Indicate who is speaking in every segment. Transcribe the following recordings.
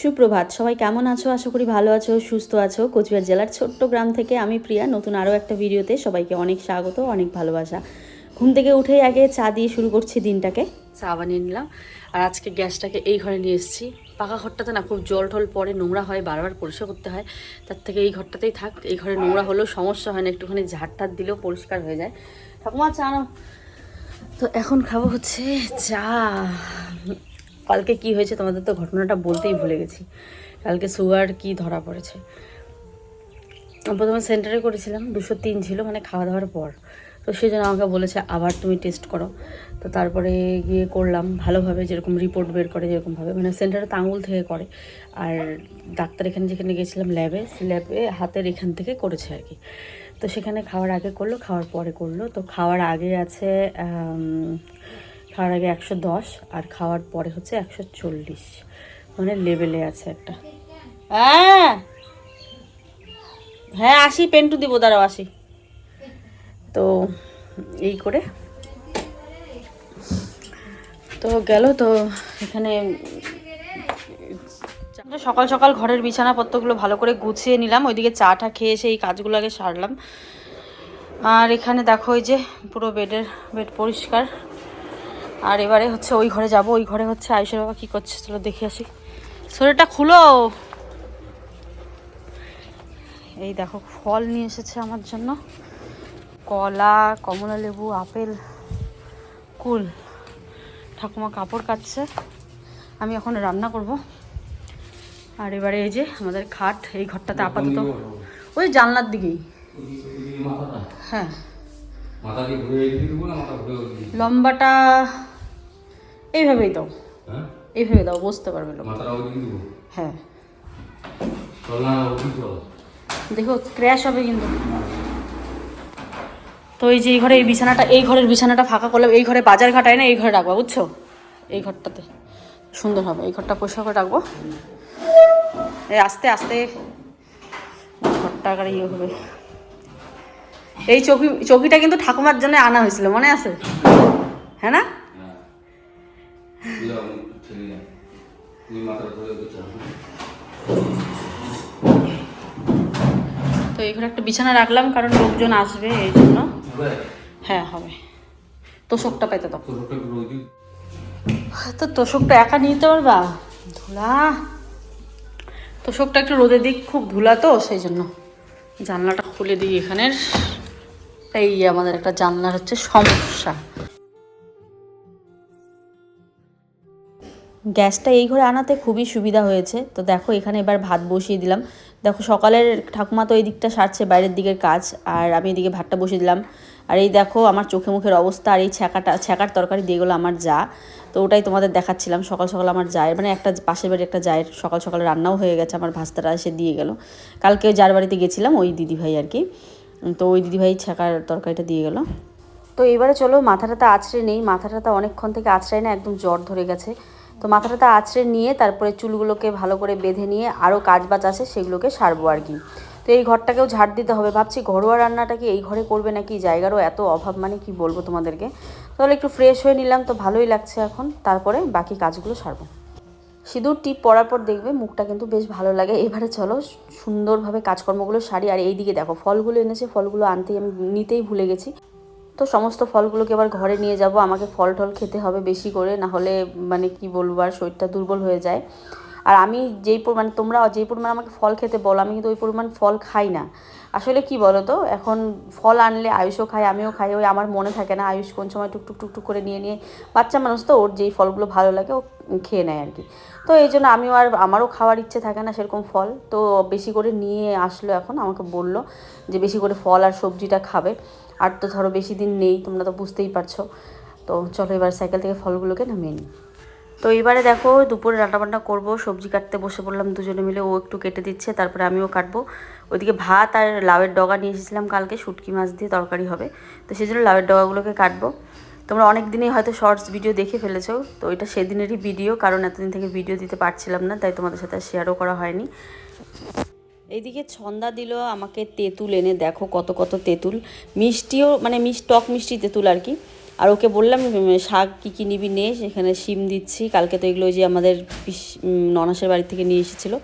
Speaker 1: সুপ্রভাত, সবাই কেমন আছো? আশা করি ভালো আছো, সুস্থ আছো। কোচবিহার জেলার ছোট্ট গ্রাম থেকে আমি প্রিয়া। নতুন আরও একটা ভিডিওতে সবাইকে অনেক স্বাগত, অনেক ভালোবাসা। ঘুম থেকে উঠেই আগে চা দিয়ে শুরু করছি দিনটাকে। চা বানিয়ে নিলাম। আর আজকে গ্যাসটাকে এই ঘরে নিয়ে এসেছি। পাকা ঘরটাতে না খুব জল টল পরে নোংরা হয়, বারবার পরিষ্কার করতে হয়। তার থেকে এই ঘরটাতেই থাক। এই ঘরে নোংরা হলেও সমস্যা হয় না, একটুখানি ঝাড় টাড় দিলেও পরিষ্কার হয়ে যায়। ঠাকুমা, চা তো এখন খাব হচ্ছে চা। কালকে কি হয়েছে তোমাদের তো ঘটনাটা বলতেই ভুলে গেছি। কালকে সুগার কি ধরা পড়েছে। প্রথমে সেন্টারে করেছিলাম, দুশো তিন ছিল মানে খাওয়া দাওয়ার পর। তো সেই জন্য আমাকে বলেছে, আবার তুমি টেস্ট করো। তো তারপরে গিয়ে করলাম, ভালোভাবে যেরকম রিপোর্ট বের করে যেরকমভাবে। মানে সেন্টারে আঙুল থেকে করে। আর ডাক্তার এখানে যেখানে গেছিলাম ল্যাবে ল্যাবে হাতের এখান থেকে করেছে আর কি। তো সেখানে খাওয়ার আগে করল, খাওয়ার পরে করল। তো খাওয়ার আগে আছে খাওয়ার আগে একশো দশ আর খাওয়ার পরে হচ্ছে একশো চল্লিশ। মানে লেভেলে আছে একটা। হ্যাঁ। হ্যাঁ আসি, পেন্টু দিব, দাঁড়াও, আসি। তো এই করে। তো গেল, তো এখানে সকাল সকাল ঘরের বিছানাপত্রগুলো ভালো করে গুছিয়ে নিলাম। ওইদিকে চাটা খেয়ে এসে এই কাজগুলো আগে সারলাম। আর এখানে দেখো ওই যে পুরো বেডের বেড পরিষ্কার। আর এবারে হচ্ছে ওই ঘরে যাব ওই ঘরে হচ্ছে আয়ুষের বাবা কী করছে চলো দেখে আসি। শরীরটা খুলো। এই দেখো ফল নিয়ে এসেছে আমার জন্য। কলা কমলা লেবু আপেল কুল। ঠাকুমা কাপড় কাচ্ছে আমি এখন রান্না করব। আর এবারে এই যে আমাদের খাট এই ঘরটাতে আপাতত। ওই জানলার দিকেই। হ্যাঁ। লম্বাটা এইভাবেই দাও।
Speaker 2: হ্যাঁ?
Speaker 1: এইভাবে দাও বুঝতে পারবে
Speaker 2: দিয়ে
Speaker 1: হ্যাঁ। দেখো ক্র্যাশ হবে কিন্তু। তো এই যে এই ঘরে এই বিছানাটা এই ঘরের বিছানাটা ফাঁকা করলাম এই ঘরে বাজার ঘাটায় না এই ঘরে রাখব বুঝছ? এই ঘরটাতে। সুন্দর হবে এই ঘরটা পরিষ্কার করে রাখব। এই আস্তে আস্তে ঘরটা আবার ইয়ে হবে। এই চৌকি চৌকিটা কিন্তু ঠাকুমার জন্য আনা হয়েছিল মনে আছে? হ্যাঁ না? তো এখানে একটা বিছানা রাখলাম কারণ লোকজন আসবে এই জন্য। হ্যাঁ হবে। তোষকটা পাইতে তখন
Speaker 2: তো
Speaker 1: তোষকটা একা নিতে পারবা? ধুলা। তোষকটা একটু রোদে দিক খুব ধুলা তো সেই জন্য। জানলাটা খুলে দিই এখানের। এই আমাদের একটা জানলার হচ্ছে সমস্যা। গ্যাসটা এই ঘরে আনাতে খুবই সুবিধা হয়েছে। তো দেখো, এখানে এবার ভাত বসিয়ে দিলাম। দেখো, সকালের ঠাকুমা তো এই দিকটা সারছে, বাইরের দিকের কাজ, আর আমি এদিকে ভাতটা বসিয়ে দিলাম। আর এই দেখো, আমার চোখে মুখের অবস্থা, আর এই ছ্যাঁকাটা, ছ্যাঁকার তরকারি দিয়ে গেলো আমার যা। তো ওটাই তোমাদের দেখাচ্ছিলাম, সকাল সকাল আমার জায়ের মানে একটা পাশের বাড়ি একটা জায়ের সকাল সকাল রান্নাও হয়ে গেছে, আমার ভাস্তারা এসে দিয়ে গেল। কালকে যার বাড়িতে গেছিলাম, ওই দিদিভাই আর কি। তো ওই দিদিভাই ছ্যাঁকার তরকারিটা দিয়ে গেলো। তো এবারে চলো মাথাটাতে আছড়ে নেই মাথাটাতে অনেকক্ষণ থেকে আছড়াই না, একদম জ্বর ধরে গেছে। তো মাথাটাতে আছড়ে নিয়ে তারপরে চুলগুলোকে ভালো করে বেঁধে নিয়ে আরও কাজ বাজ আছে, সেগুলোকে সারবো আর কি। তো এই ঘরটাকেও ঝাড় দিতে হবে। ভাবছি ঘরোয়া রান্নাটা কি এই ঘরে করবে নাকি জায়গারও এত অভাব? মানে কি বলব তোমাদেরকে? তাহলে একটু ফ্রেশ হয়ে নিলাম তো ভালোই লাগছে এখন। তারপরে বাকি কাজগুলো সারবো। সিঁদুর টিপ পরার পর দেখবে মুখটা কিন্তু বেশ ভালো লাগে। এবারে চলো সুন্দরভাবে কাজকর্মগুলো সারি। আর এই দিকে দেখো, ফলগুলো এনেছে, ফলগুলো আনতেই আমি নিতেই ভুলে গেছি। তো সমস্ত ফলগুলোকে এবার ঘরে নিয়ে যাব। আমাকে ফল টল খেতে হবে বেশি করে না হলে মানে কি বলব, আর শরীরটা দুর্বল হয়ে যায়। আর আমি যেই পরিমাণ তোমরা যেই পরিমাণ আমাকে ফল খেতে বলো, আমি কিন্তু ওই পরিমাণ ফল খাই না। আসলে কি বলো তো এখন ফল আনলে আয়ুষও খায়, আমিও খাই, ওই আমার মনে থাকে না আয়ুষ কোন সময় টুকটুক টুকটুক করে নিয়ে নিয়ে, বাচ্চা মানুষ তো ওর যেই ফলগুলো ভালো লাগে ও খেয়ে নেয় আর কি। তো এই জন্য আমিও আর আমারও খাওয়ার ইচ্ছে থাকে না সেরকম ফল। তো বেশি করে নিয়ে আসলো এখন, আমাকে বলল যে বেশি করে ফল আর সবজিটা খাবে। আর তো ধরো বেশি দিন নেই, তোমরা তো বুঝতেই পারছ। তো চলো এবার সাইকেল থেকে ফলগুলোকে নামিয়ে নিই। তো এবারে দেখো দুপুরে রান্নাবান্না করব, সবজি কাটতে বসে পড়লাম দুজনে মিলে, ও একটু কেটে দিচ্ছে, তারপরে আমিও কাটবো। ওইদিকে ভাত আর লাউয়ের ডগা নিয়ে এসেছিলাম কালকে, শুটকি মাছ দিয়ে তরকারি হবে। তো সেই জন্য লাউয়ের ডগাগুলোকে কাটবো। তোমরা অনেক দিনই হয়তো শর্টস ভিডিও দেখে ফেলেছো, তো এটা সেদিনেরই ভিডিও কারণ এতদিন থেকে ভিডিও দিতে পারছিলাম না, তাই তোমাদের সাথে শেয়ারও করা হয়নি। এইদিকে ছন্দা দিল আমাকে তেঁতুল এনে, দেখো কত কত তেঁতুল। মিষ্টিও মানে মিষ্টি টক মিষ্টি তেঁতুল আর কি। আর ওকে বললাম শাক কী কী নিবি নে, সেখানে শিম দিচ্ছি। কালকে তো এগুলো যে আমাদের ননাসের বাড়ি থেকে নিয়ে এসেছিল।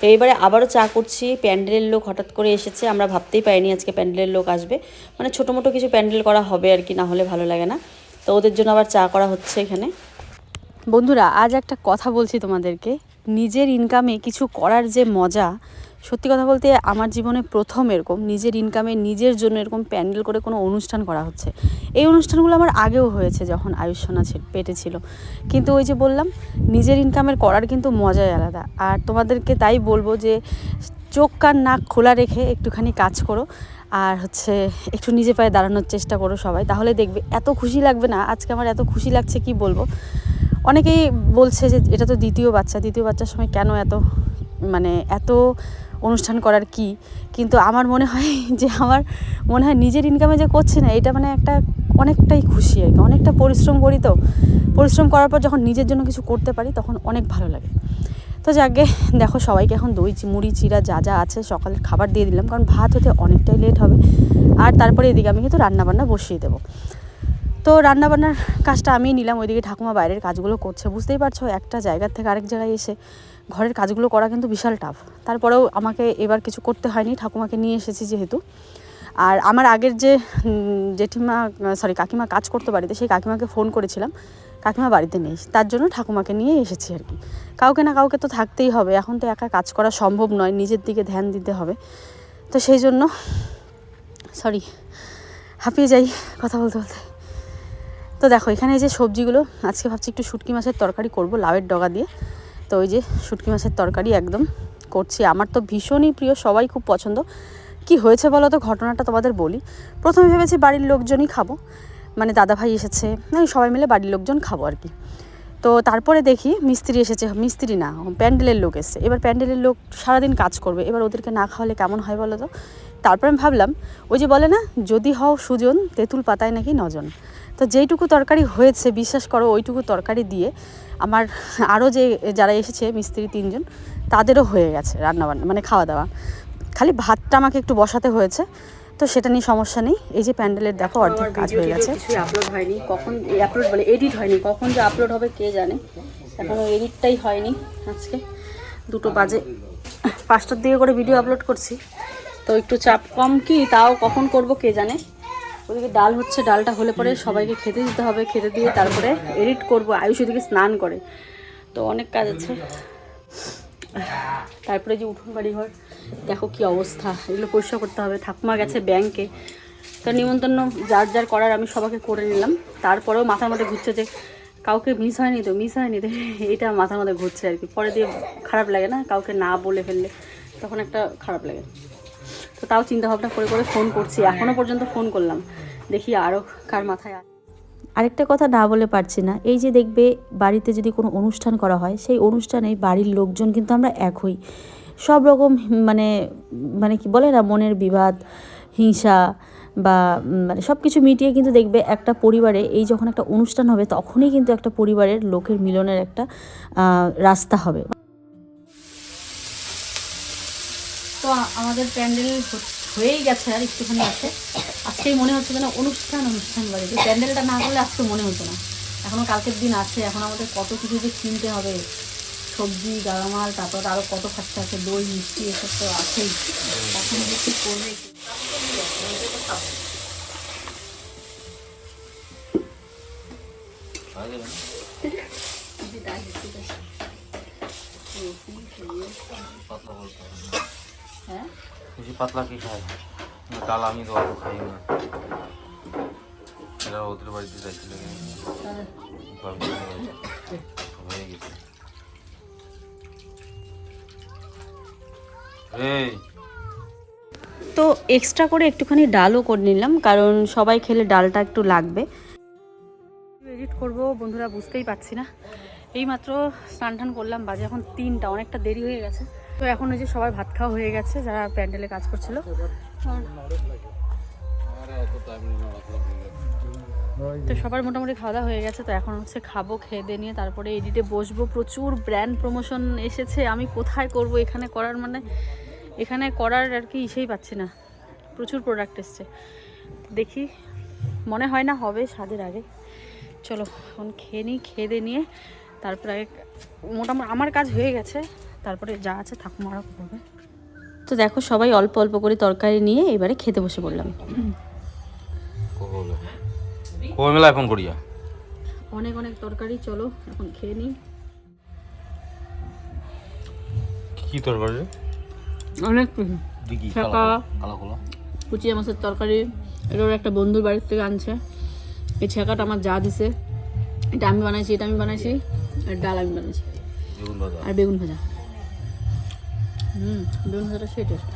Speaker 1: তো এবারে আবারও চা করছি। প্যান্ডেলের লোক হঠাৎ করে এসেছে, আমরা ভাবতেই পারিনি আজকে প্যান্ডেলের লোক আসবে। মানে ছোটো মোটো কিছু প্যান্ডেল করা হবে আর কি, না হলে ভালো লাগে না। তো ওদের জন্য আবার চা করা হচ্ছে এখানে। বন্ধুরা, আজ একটা কথা বলছি তোমাদেরকে। নিজের ইনকামে কিছু করার যে মজা সত্যি কথা বলতে আমার জীবনে প্রথম এরকম নিজের ইনকামে নিজের জন্য এরকম প্যান্ডেল করে কোনো অনুষ্ঠান করা হচ্ছে। এই অনুষ্ঠানগুলো আমার আগেও হয়েছে যখন আয়ুষ্মানা পেটে ছিল। কিন্তু ওই যে বললাম, নিজের ইনকামের করার কিন্তু মজাই আলাদা। আর তোমাদেরকে তাই বলব যে, চোখ কান নাক খোলা রেখে একটুখানি কাজ করো। আর হচ্ছে একটু নিজে পায়ে দাঁড়ানোর চেষ্টা করো সবাই। তাহলে দেখবে এত খুশি লাগবে না, আজকে আমার এত খুশি লাগছে কি বলব? অনেকেই বলছে যে, এটা তো দ্বিতীয় বাচ্চা, দ্বিতীয় বাচ্চার সময় কেন এত মানে এত অনুষ্ঠান করার কি? কিন্তু আমার মনে হয় যে আমার মনে হয় নিজের ইনকামে যে করছি না, এটা মানে একটা অনেকটাই খুশি আর কি। অনেকটা পরিশ্রম করি তো। পরিশ্রম করার পর যখন নিজের জন্য কিছু করতে পারি, তখন অনেক ভালো লাগে। তো যাকে, দেখো সবাইকে এখন দই মুড়ি, চিরা যা যা আছে, সকালের খাবার দিয়ে দিলাম, কারণ ভাত হতে অনেকটাই লেট হবে। আর তারপরে এদিকে আমি কিন্তু রান্নাবান্না বসিয়ে দেবো। তো রান্নাবান্নার কাজটা আমি নিলাম, ওইদিকে ঠাকুমা বাইরের কাজগুলো করছে, বুঝতেই পারছ? একটা জায়গার থেকে আরেক জায়গায় এসে ঘরের কাজগুলো করা কিন্তু বিশাল টাফ তারপরেও আমাকে এবার কিছু করতে হয়নি, ঠাকুমাকে নিয়ে এসেছি যেহেতু। আর আমার আগের যে জেঠিমা সরি কাকিমা কাজ করতো বাড়িতে, সেই কাকিমাকে ফোন করেছিলাম। কাকিমা বাড়িতে নেই, তার জন্য ঠাকুমাকে নিয়ে এসেছি আর কি। কাউকে না কাউকে তো থাকতেই হবে, এখন তো একা কাজ করা সম্ভব নয়, নিজের দিকে ধ্যান দিতে হবে। তো সেই জন্য সরি হাঁপিয়ে যাই কথা বলতে বলতে। তো দেখো, এখানে যে সবজিগুলো, আজকে ভাবছি একটু শুটকি মাছের তরকারি করব, লাউয়ের ডগা দিয়ে। তো ওই যে শুটকি মাছের তরকারি একদম করছি। আমার তো ভীষণই প্রিয়, সবাই খুব পছন্দ। কি হয়েছে বলো তো? ঘটনাটা তোমাদের বলি। প্রথমে ভেবেছি বাড়ির লোকজনই খাব। মানে দাদা ভাই এসেছে মানে সবাই মিলে বাড়ির লোকজন খাব আর কি। তো তারপরে দেখি মিস্ত্রি এসেছে, মিস্ত্রি না, প্যান্ডেলের লোক এসেছে। এবার প্যান্ডেলের লোক সারাদিন কাজ করবে, এবার ওদেরকে না খাওয়ালে কেমন হয় বলো তো? তারপরে আমি ভাবলাম ওই যে বলে না যদি হও সুজন তেঁতুল পাতায় নাকি নজন। তো যেইটুকু তরকারি হয়েছে বিশ্বাস করো ওইটুকু তরকারি দিয়ে আমার আরও যে যারা এসেছে মিস্ত্রি তিনজন তাদেরও হয়ে গেছে রান্নাবান্না মানে খাওয়া দাওয়া খালি ভাতটা আমাকে একটু বসাতে হয়েছে তো সেটা নিয়ে সমস্যা নেই। এই যে প্যান্ডেলের দেখো অর্ধেক কাজ হয়ে গেছে। কিছুই আপলোড হয়নি। কখন আপলোড বলে এডিট হয়নি কখন যে আপলোড হবে কে জানে? এখনও এডিটটাই হয়নি আজকে। দুটো বাজে। পাঁচটার দিকে করে ভিডিও আপলোড করছি। তো একটু চাপ কম কি? তাও কখন করব কে জানে? ওদিকে ডাল হচ্ছে, ডালটা হলে পরে সবাইকে খেতে দিতে হবে, খেতে দিয়ে তারপরে এডিট করব। আয়ুষ ওদিকে স্নান করে। তো অনেক কাজ আছে। তারপরে যে উঠোন বাড়ি ঘর, দেখো কি অবস্থা। এগুলো পরিষ্কার করতে হবে। ঠাকুমা গেছে ব্যাংকে। তো নিমন্ত্রণ যার যার করার আমি সবাইকে করে নিলাম। তারপরেও মাথার মধ্যে ঘুরছে যে কাউকে মিস হয়নি তো মিস হয়নি তো। এটা মাথার মধ্যে ঘুরছে আর কি। পরে দিয়ে খারাপ লাগে না কাউকে না বলে ফেললে, তখন একটা খারাপ লাগে। তো তাও চিন্তা ভাবনা করে করে ফোন করছি। এখনও পর্যন্ত ফোন করলাম। দেখি আরও কার মাথায়।
Speaker 3: আরেকটা কথা না বলে পারছি না। এই যে দেখবে বাড়িতে যদি কোনো অনুষ্ঠান করা হয় সেই অনুষ্ঠানে বাড়ির লোকজন কিন্তু আমরা এক হই। সব রকম মানে মানে কি বলে না মনের বিবাদ হিংসা বা মানে সব কিছু মিটিয়ে কিন্তু দেখবে একটা পরিবারে এই যখন একটা অনুষ্ঠান হবে তখনই কিন্তু একটা পরিবারের লোকের মিলনের একটা রাস্তা হবে।
Speaker 1: তো আমাদের প্যান্ডেল হয়েই গেছে আর একটুখানি আছে আজকেই মনে হচ্ছে যেন অনুষ্ঠান অনুষ্ঠান বাড়ি যে প্যান্ডেলটা না করলে আজকে মনে হতো না এখনও কালকের দিন আছে, এখন আমাদের কত কিছু যে কিনতে হবে সবজি গালামাল তারপর আরও কত খরচা আছে, দই, মিষ্টি, এসব তো আছেই এখন যে কী করবে?
Speaker 2: পাতলা বলতে।
Speaker 1: হ্যাঁ?
Speaker 2: বেশি পাতলা কি খায়? ডাল আমি তো অত খাই না। এরা ওদের বাড়িতে যাচ্ছিল হয়ে গেছে। এই!
Speaker 1: তো এক্সট্রা করে একটুখানি ডালও করে নিলাম কারণ সবাই খেলে ডালটা একটু লাগবে। এডিট করব বন্ধুরা বুঝতেই পারছি না। এইমাত্র স্নান টান করলাম বাজে এখন তিনটা অনেকটা দেরি হয়ে গেছে। তো এখন ওই যে সবাই ভাত খাওয়া হয়ে গেছে, যারা প্যান্ডেলে কাজ করছিল। তো সবার মোটামুটি খাওয়া দাওয়া হয়ে গেছে, তো এখন হচ্ছে খাব, খেয়ে দিয়ে নিয়ে তারপরে এডিটে বসবো। প্রচুর ব্র্যান্ড প্রমোশন এসেছে, আমি কোথায় করব, এখানে করার মানে এখানে করার আর কি ইসেই পাচ্ছি না। প্রচুর প্রোডাক্ট এসছে। দেখি, মনে হয় না হবে স্বাদের আগে। চলো, এখন খেয়ে নিই, খেয়ে দিয়ে নিয়ে, তারপরে মোটামুটি আমার কাজ হয়ে গেছে। তারপরে যা আছে ঠাকুমারা করবে। তো দেখো সবাই অল্প অল্প করে তরকারি নিয়ে এবারে খেতে বসে পড়লাম।
Speaker 2: মেলায় করিয়া।
Speaker 1: অনেক অনেক তরকারি চলো এখন খেয়ে নিই।
Speaker 2: কি তরকারি
Speaker 1: অনেক কুচিয়া মাছের তরকারি। এটা ওর একটা বন্ধুর বাড়ির থেকে আনছে। এই ছেঁকাটা আমার যা দিছে। এটা আমি বানাইছি এটা আমি বানাইছি আর ডাল আমি বানাইছি। আর বেগুন ভাজা। হুম বেগুন ভাজাটা সেই টেস্ট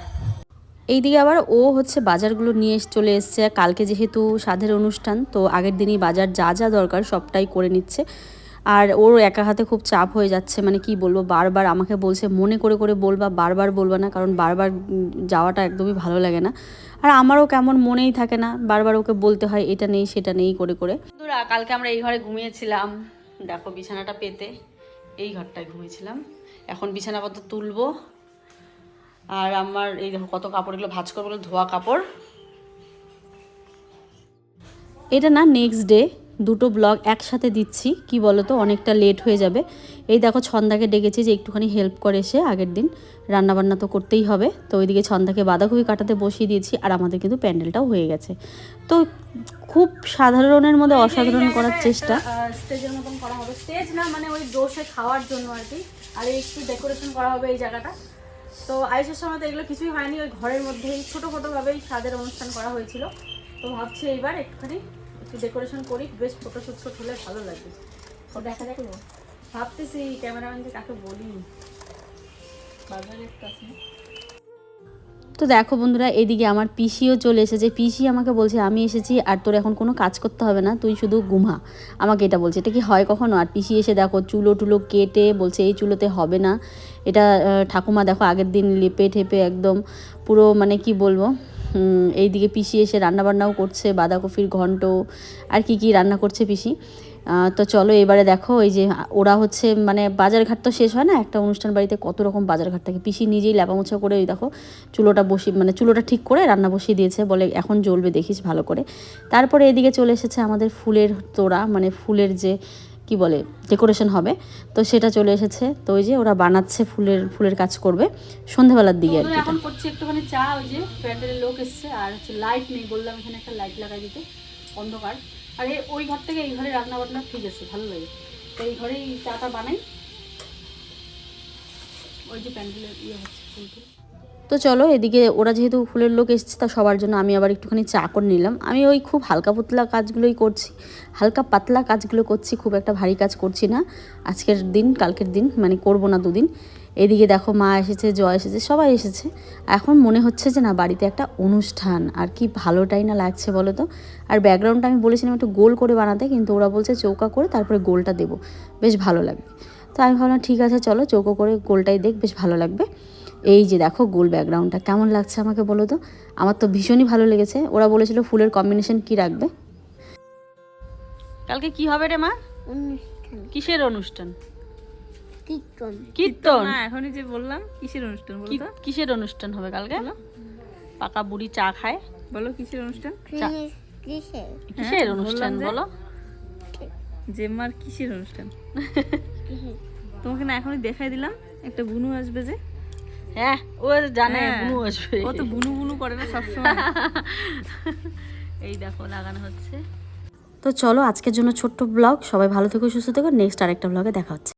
Speaker 1: এইদিকে আবার ও হচ্ছে বাজারগুলো নিয়ে চলে এসছে। কালকে যেহেতু সাধের অনুষ্ঠান তো আগের দিনই বাজার যা যা দরকার সবটাই করে নিচ্ছে। আর ওর একা হাতে খুব চাপ হয়ে যাচ্ছে মানে কি বলব বারবার আমাকে বলছে মনে করে করে বলবা বারবার বলবা না কারণ বারবার যাওয়াটা একদমই ভালো লাগে না। আর আমারও কেমন মনেই থাকে না বারবার ওকে বলতে হয় এটা নেই সেটা নেই করে করে। কালকে আমরা এই ঘরে ঘুমিয়েছিলাম। দেখো বিছানাটা পেতে এই ঘরটায় ঘুমিয়েছিলাম। এখন বিছানাপত্র তুলবো আর আমার এই দেখো কত কাপড় এগুলো ভাজ করব ধোয়া কাপড়। এটা না নেক্সট ডে দুটো ব্লগ একসাথে দিচ্ছি কি বলো তো অনেকটা লেট হয়ে যাবে। এই দেখো ছন্দাকে ডেকেছি যে একটুখানি হেল্প করে সে আগের দিন। রান্নাবান্না তো করতেই হবে তো ওইদিকে ছন্দাকে বাঁধাকপি কাটাতে বসিয়ে দিয়েছি আর আমাদের কিন্তু প্যান্ডেলটাও হয়ে গেছে। তো খুব সাধারণের মধ্যে অসাধারণ করার চেষ্টা। স্টেজের মতন করা হবে। স্টেজ না মানে ওই বসে খাওয়ার জন্য আর কি। আর একটু ডেকোরেশন করা হবে এই জায়গাটা। তো আয়ুষের সময় তো এগুলো কিছুই হয়নি ওই ঘরের মধ্যেই ছোটো ছোটোভাবেই স্বাদের অনুষ্ঠান করা হয়েছিল। তো ভাবছি এইবার একটুখানি একটু ডেকোরেশন করি বেশ ফটো শুট শুট হলে ভালো লাগবে তো দেখা যাক। ভাবতেছি ক্যামেরাম্যানকে কাকে বলি। বাজারে একটু আছে? তো দেখো বন্ধুরা, এদিকে আমার পিসিও চলে এসেছে। পিসি আমাকে বলছে, আমি এসেছি আর তোর এখন কোনো কাজ করতে হবে না, তুই শুধু ঘুমা। আমাকে এটা বলছে। এটা কি হয় কখনো? আর পিসি এসে দেখো, চুলো টুলো কেটে বলছে, এই চুলোতে হবে না। এটা ঠাকুমা দেখো আগের দিন লেপে ঠেপে একদম পুরো মানে কি বলব এইদিকে পিসি এসে রান্নাবান্নাও করছে, বাঁধাকপির ঘন্ট, আর কি কি রান্না করছে পিসি? তো চলো এবারে দেখো ওই যে ওরা হচ্ছে মানে বাজারঘাট তো শেষ হয় না? একটা অনুষ্ঠান বাড়িতে কত রকম বাজারঘাট থাকে? পিসি নিজেই ল্যাপামোছা করে ওই দেখো চুলোটা বসিয়ে মানে চুলোটা ঠিক করে রান্না বসিয়ে দিয়েছে বলে এখন জ্বলবে দেখিস ভালো করে। তারপরে এদিকে চলে এসেছে আমাদের ফুলের তোড়া মানে ফুলের যে কি বলে ডেকোরেশন হবে। তো সেটা চলে এসেছে। তো ওই যে ওরা বানাচ্ছে ফুলের ফুলের কাজ করবে সন্ধেবেলার দিকে আর কি। এখন করছি একটুখানি চা ওই যে প্যান্ডেলের লোক এসছে আর হচ্ছে লাইট নেই বললাম এখানে একটা লাইট লাগাই দিতে। অন্ধকার। আর ওই ঘর থেকে এই ঘরে রান্না বান্না ঠিক আছে, ভালো লাগে। তো এই ঘরেই চাটা বানাই। ওই যে প্যান্ডেলের ইয়ে হচ্ছে ফুলটি তো চলো, এদিকে ওরা যেহেতু ফুলের লোক এসছে, তা সবার জন্য আমি আবার একটুখানি চা করে নিলাম। আমি ওই খুব হালকা পুতলা কাজগুলোই করছি। হালকা পাতলা কাজগুলো করছি, খুব একটা ভারী কাজ করছি না। আজকের দিন, কালকের দিন মানে করব না দুদিন। এদিকে দেখো মা এসেছে জয় এসেছে সবাই এসেছে। এখন মনে হচ্ছে যে না বাড়িতে একটা অনুষ্ঠান আর কি ভালোটাই না লাগছে বলো তো? আর ব্যাকগ্রাউন্ডটা আমি বলেছিলাম একটু গোল করে বানাতে কিন্তু ওরা বলছে চৌকা করে তারপরে গোলটা দেবো। বেশ ভালো লাগবে। তো আমি ভাবলাম ঠিক আছে চলো চৌকো করে গোলটাই দেখ বেশ ভালো লাগবে। এই যে দেখো গোল ব্যাকগ্রাউন্ডটা কেমন লাগছে আমাকে বলো তো? আমার তো ভীষণই ভালো লেগেছে। ওরা বলেছিল ফুলের কম্বিনেশন কি রাখবে? কালকে কি হবে রে মা? কিসের অনুষ্ঠান?
Speaker 4: কীর্তন।
Speaker 1: কীর্তন?
Speaker 5: না এখনই যে বললাম কিসের অনুষ্ঠান বলো তো?
Speaker 1: কিসের অনুষ্ঠান হবে কালকে? পাকা বুড়ি চা খায়।
Speaker 5: বলো কিসের অনুষ্ঠান?
Speaker 4: কিসের কিসের
Speaker 1: অনুষ্ঠান বলো?
Speaker 5: জেম্মার কিসের অনুষ্ঠান? তোমাকে না এখনই দেখাই দিলাম। একটা বুনু আসবে যে।
Speaker 1: হ্যাঁ ও জানে
Speaker 5: হ্যাঁ,
Speaker 1: বুনু আসবে।
Speaker 5: ও তো বুনু বুনু করে না সবসময়।
Speaker 1: এই দেখো লাগানো হচ্ছে। তো চলো আজকের জন্য ছোট্ট ব্লগ। সবাই ভালো থেকো সুস্থ থেকো। নেক্সট আরেকটা ব্লগে দেখা হচ্ছে।